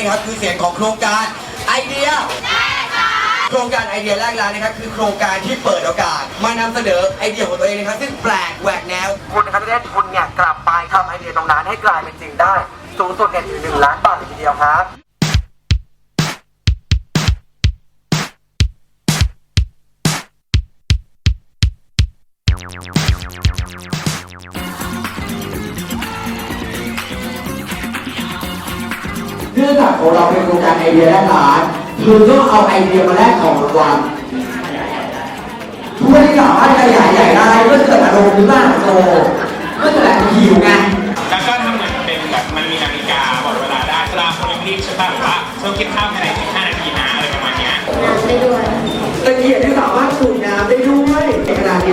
นี่นะครับคือเสียงของโครงการไอเดียโครงการไอเดียแรกร้านนะครับคือโครงการที่เปิดโอกาส มานำเสนอไอเดียของตัวเองนะครับซึ่งแปลกแหวกแนว คุณนะครับจะได้ทุนเนี่ยกลับไปทำไอเดียตรงนั้นให้กลายเป็นจริงได้ สูงสุดเนี่ยถึงหนึ่งล้านบาทเลยทีเดียวครับ องจากของเราเป็นโครงการไอเดียแรกร้านคือต้องเอาไอเดียมาแลกของรางวัลผู้ที่สามารถขยายใหญ่ได้เมื่อเกิดอารมณ์หรือเปล่าโซเมื่อเกิดอารมณ์หิวไงแล้วก็ทำเหมือนเป็นแบบมันมีนาฬิกาบอกเวลาได้เวลาคนรีบๆใช่ป่ะหรือว่าช่วงกินข้าวภายใน15นาทีนะอะไรประมาณเนี้ยตะเกียบที่สามารถสูบน้ำได้ด้วยในขณะนี้